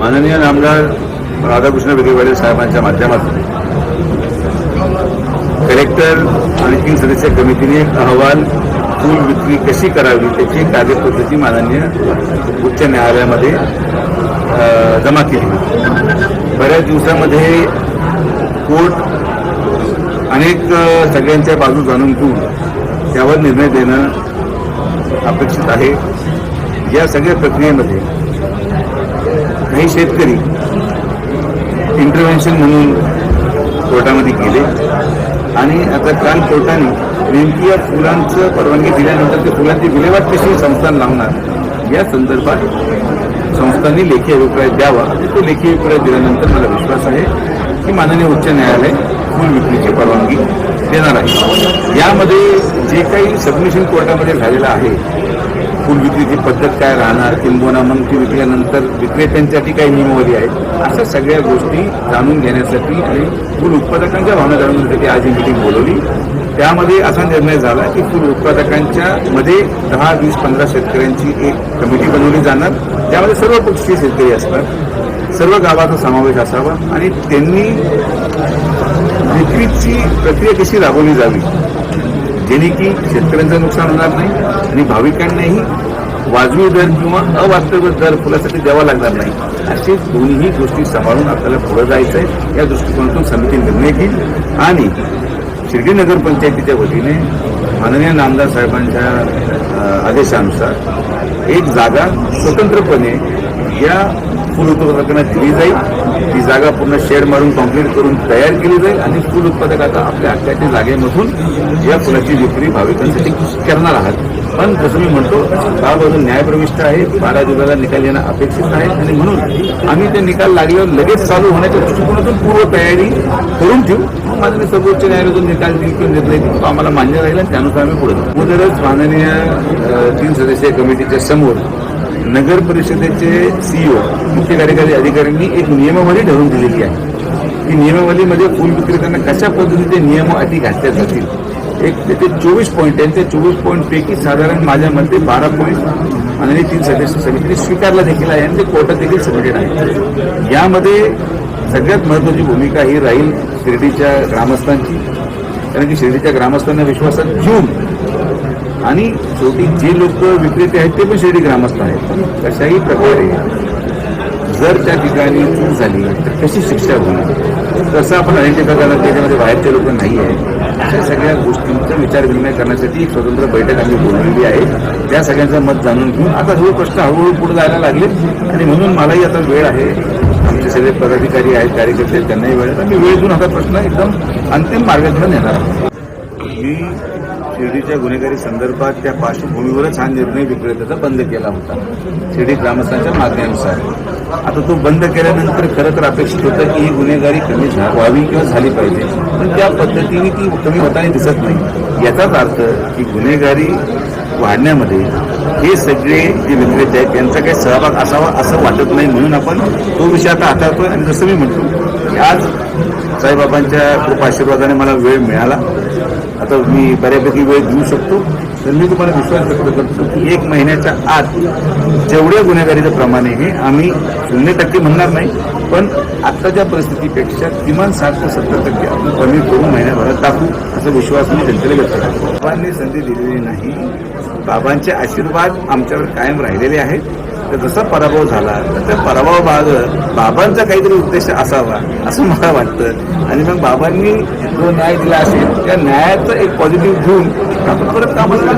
माननीय आमदार राधाकृष्ण विखेवाडे साहेबांच्या माध्यमातून कलेक्टर आणि तीन सदस्य कमिटीने एक अहवाल फूल विक्री कशी करावी त्याची कार्यपद्धती माननीय उच्च न्यायालयामध्ये जमा केली. बऱ्याच दिवसामध्ये कोर्ट अनेक सगळ्यांच्या बाजू जाणून घेऊन त्यावर निर्णय देणं अपेक्षित आहे. या सगळ्या प्रक्रियेमध्ये काही शेतकरी इंटरव्हेन्शन म्हणून कोर्टामध्ये गेले. आणि आता काल कोर्टाने नेमकी या फुलांचं परवानगी दिल्यानंतर ते फुलांची विल्हेवाट कशी संस्थान लावणार? या संदर्भात संस्थांनी लेखी अभिप्राय द्यावा. आणि तो लेखी अभिप्राय दिल्यानंतर मला विश्वास आहे की माननीय उच्च न्यायालय फुल विक्रीची परवानगी देणार आहे. यामध्ये जे काही सबमिशन कोर्टामध्ये झालेलं आहे फुल विक्रीची पद्धत काय राहणार? किंबोना मग ती विकल्यानंतर विक्रेत्यांसाठी काही नियमावली आहे अशा सगळ्या गोष्टी जाणून घेण्यासाठी आणि फुल उत्पादकांच्या भावना जाणून घेण्यासाठी आज ही मिटिंग बोलवली. त्यामध्ये असा निर्णय झाला की फुल उत्पादकांच्या मध्ये दहा वीस पंधरा शेतकऱ्यांची एक कमिटी बनवली जाणार. त्यामध्ये सर्व पक्षीय शेतकरी असतात. सर्व गावाचा समावेश असावा आणि त्यांनी विक्रीची प्रक्रिया कशी राबवली जावी? जेणे की शेतकऱ्यांचं नुकसान होणार नाही आणि भाविकांनाही वाजवी दर किंवा अवास्तव दर फुलासाठी द्यावा लागणार नाही. असे दोन्ही गोष्टी सांभाळून आपल्याला पुढे जायचं आहे या दृष्टिकोनातून समिती निर्णय घेईल. आणि शिर्डी नगर पंचायतीच्या वतीने माननीय नामदार साहेबांच्या आदेशानुसार एक जागा स्वतंत्रपणे या फूल उत्पादकांना दिली जाईल. ती जागा पूर्ण शेड मारून कॉम्प्लीट करून तयार केली जाईल आणि फुल उत्पादक आता आपल्या हक्काच्या जागेमधून या फुलाची विक्री भाविकांसाठी करणार आहात. पण जसं मी म्हणतो बाब अजून न्यायप्रविष्ट आहे बारा जुलैला निकाल येणं अपेक्षित आहे आणि म्हणून आम्ही ते निकाल लागल्यावर लगेच चालू होण्याच्या दृष्टिकोनातून पूर्व तयारी करून ठेवू. माझं माननीय सर्वोच्च न्यायालयातून निकाल देईल किंवा निर्णय देईल तो आम्हाला मान्य राहील आणि त्यानुसार आम्ही पुढे अगोदरच माननीय तीन सदस्यीय कमिटीच्या समोर नगर परिषदेचे सीईओ मुख्य कार्यकारी अधिकाऱ्यांनी एक नियमावली ठरवून दिलेली आहे. की नियमावलीमध्ये फुल विक्रेत्यांना कशा पद्धतीचे नियम अटी घातल्या जातील? एक ते चोवीस पॉईंट आहे. त्या चोवीस पॉईंटपैकी साधारण माझ्या मते बारा पॉईंट आणि तीन सदस्य समितीने स्वीकारला देखील आहे आणि ते कोर्टात देखील सबमिटेड आहे. यामध्ये सगळ्यात महत्वाची भूमिका ही राहील शिर्डीच्या ग्रामस्थांची. कारण की शिर्डीच्या ग्रामस्थांना विश्वासात घेऊन आणि शेवटी जे लोक विक्रेते आहेत ते पण शिर्डी ग्रामस्थ आहेत. पण कशाही प्रकारे जर त्या ठिकाणी चूक झाली तर कशी शिक्षा होईल? तसं आपण आयडेंटिफाय करणार त्याच्यामध्ये बाहेरचे लोक नाही आहेत अशा सगळ्या गोष्टींचा विचार विनिमय करण्यासाठी एक स्वतंत्र बैठक आम्ही बोलवलेली आहे. त्या सगळ्यांचं मत जाणून घेऊन आता हळू प्रश्न हळूहळू पुढे जायला लागले आणि म्हणून मलाही आता वेळ आहे. आमचे सगळे पदाधिकारी आहेत कार्यकर्ते त्यांनाही वेळ आहे. तर मी वेळ देऊन आता प्रश्न एकदम अंतिम मार्गदर्शन येणार आहे शिर्डीच्या गुन्हेगारी संदर्भात त्या पार्श्वभूमीवरच हा निर्णय विक्रेत्याचा बंद केला होता. शिर्डी ग्रामस्थांच्या मागण्यानुसार. आता तो बंद केल्यानंतर खरं तर अपेक्षित होतं की ही गुन्हेगारी कमी व्हावी किंवा झाली पाहिजे. पण त्या पद्धतीने ती कमी होताना दिसत नाही. याचाच अर्थ की गुन्हेगारी वाढण्यामध्ये हे सगळे जे विक्रेते आहेत त्यांचा काही सहभाग असावा असं वाटत नाही म्हणून आपण तो विषय आता हाताळतोय. आणि जसं मी म्हणतो की आज साईबाबांच्या खूप आशीर्वादाने मला वेळ मिळाला. आता मी बऱ्यापैकी वेळ देऊ शकतो. तर मी तुम्हाला विश्वास व्यक्त करतो की एक महिन्याच्या आत जेवढ्या गुन्हेगारीचं प्रमाण आहे हे आम्ही शून्य टक्के म्हणणार नाही पण आत्ताच्या परिस्थितीपेक्षा किमान साठ ते सत्तर टक्के आपण कमी करून महिन्याभरात टाकू असा विश्वास मी जनतेला व्यक्त करतो. बाबांनी संधी दिलेली नाही. बाबांचे आशीर्वाद आमच्यावर कायम राहिलेले आहेत. तर जसा पराभव झाला तर त्या पराभवामाग बाबांचा काहीतरी उद्देश असावा असं मला वाटतं. आणि मग बाबांनी जो न्याय दिला असेल त्या न्यायाचं एक पॉझिटिव्ह घेऊन आपण परत कामाला